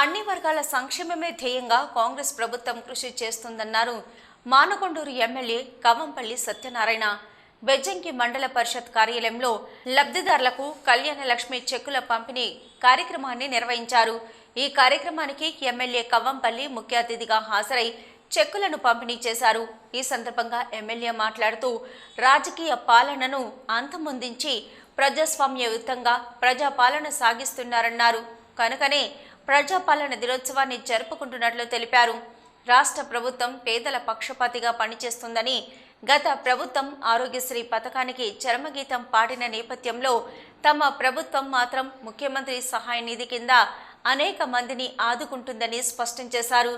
అన్ని వర్గాల సంక్షేమమే ధ్యేయంగా కాంగ్రెస్ ప్రభుత్వం కృషి చేస్తుందన్నారు. మానకొండూరు ఎమ్మెల్యే కవంపల్లి సత్యనారాయణ. బెజ్జంకి మండల పరిషత్ కార్యాలయంలో లబ్ధిదారులకు కళ్యాణ లక్ష్మి చెక్కుల పంపిణీ కార్యక్రమాన్ని నిర్వహించారు. ఈ కార్యక్రమానికి ఎమ్మెల్యే కవ్వంపల్లి ముఖ్య అతిథిగా హాజరై చెక్కులను పంపిణీ చేశారు. ఈ సందర్భంగా ఎమ్మెల్యే మాట్లాడుతూ రాజకీయ పాలనను అంతమొందించి ప్రజాస్వామ్యయుతంగా ప్రజాపాలన సాగిస్తున్నారన్నారు. కనుకనే ప్రజాపాలన దినోత్సవాన్ని జరుపుకుంటున్నట్లు తెలిపారు. రాష్ట్ర ప్రభుత్వం పేదల పక్షపాతిగా పనిచేస్తుందని గత ప్రభుత్వం ఆరోగ్యశ్రీ పథకానికి చరమగీతం పాడిన నేపథ్యంలో తమ ప్రభుత్వం మాత్రం ముఖ్యమంత్రి సహాయ నిధి కింద అనేక మందిని ఆదుకుంటుందని స్పష్టం చేశారు.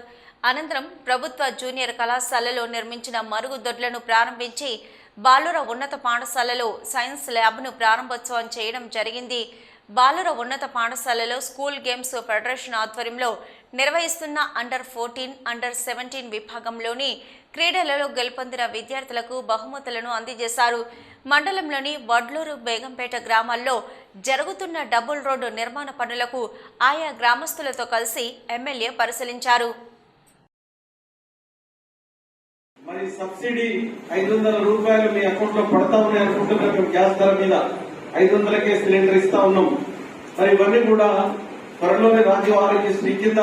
అనంతరం ప్రభుత్వ జూనియర్ కళాశాలలో నిర్మించిన మరుగుదొడ్లను ప్రారంభించి బాలుర ఉన్నత పాఠశాలలో సైన్స్ ల్యాబ్ను ప్రారంభోత్సవం చేయడం జరిగింది. బాలుర ఉన్నత పాఠశాలలో స్కూల్ గేమ్స్ ఫెడరేషన్ ఆధ్వర్యంలో నిర్వహిస్తున్న అండర్ ఫోర్టీన్ అండర్ సెవెంటీన్ విభాగంలోని క్రీడలలో గెలుపొందిన విద్యార్థులకు బహుమతులను అందజేశారు. మండలంలోని వడ్లూరు బేగంపేట గ్రామాల్లో జరుగుతున్న డబుల్ రోడ్డు నిర్మాణ పనులకు ఆయా గ్రామస్తులతో కలిసి ఎమ్మెల్యే పరిశీలించారు. మరి సబ్సిడీ ఐదు వందల రూపాయలు మీ అకౌంట్లో పడతా ఉన్నాయి గ్యాస్ ధర మీద. ఐదు వందలకే సిలిండర్ ఇస్తా ఉన్నాం. మరి ఇవన్నీ కూడా త్వరలోనే రాజీవ్ ఆరోగ్యశ్రీ కింద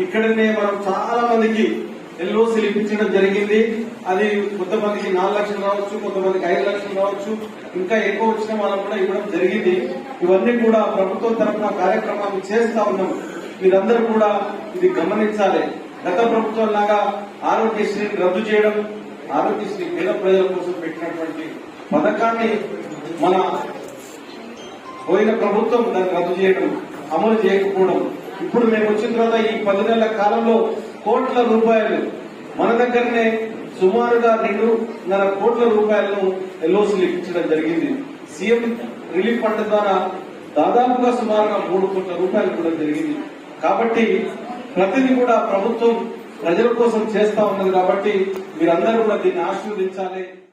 ఇక్కడనే మనం చాలా మందికి ఎల్ఓసీలు ఇప్పించడం జరిగింది. అది కొంతమందికి నాలుగు లక్షలు రావచ్చు కొంతమందికి ఐదు లక్షలు రావచ్చు. ఇంకా ఎక్కువ వచ్చిన వాళ్ళకు కూడా ఇవ్వడం జరిగింది. ఇవన్నీ కూడా ప్రభుత్వం తరఫున కార్యక్రమాలు చేస్తా ఉన్నాం. మీరందరూ కూడా ఇది గమనించాలి. గత ప్రభుత్వం లాగా ఆరోగ్యశ్రీని రద్దు చేయడం ఆరోగ్యశ్రీ పేద ప్రజల కోసం పెట్టినటువంటి పథకాన్ని మన పోయిన ప్రభుత్వం దాన్ని రద్దు చేయడం అమలు చేయకపోవడం ఇప్పుడు మేము వచ్చిన తర్వాత ఈ పది నెలల కాలంలో కోట్ల రూపాయలు మన దగ్గరనే సుమారుగా రెండున్నర కోట్ల రూపాయలను ఎల్ఓసీలు ఇప్పించడం జరిగింది. సీఎం రిలీఫ్ ఫండ్ ద్వారా దాదాపుగా సుమారుగా మూడు కోట్ల రూపాయలు కూడా జరిగింది. కాబట్టి ప్రతిదీ కూడా ప్రభుత్వం ప్రజల కోసం చేస్తా ఉన్నది కాబట్టి మీరందరూ కూడా దీన్ని ఆశీర్వదించాలి.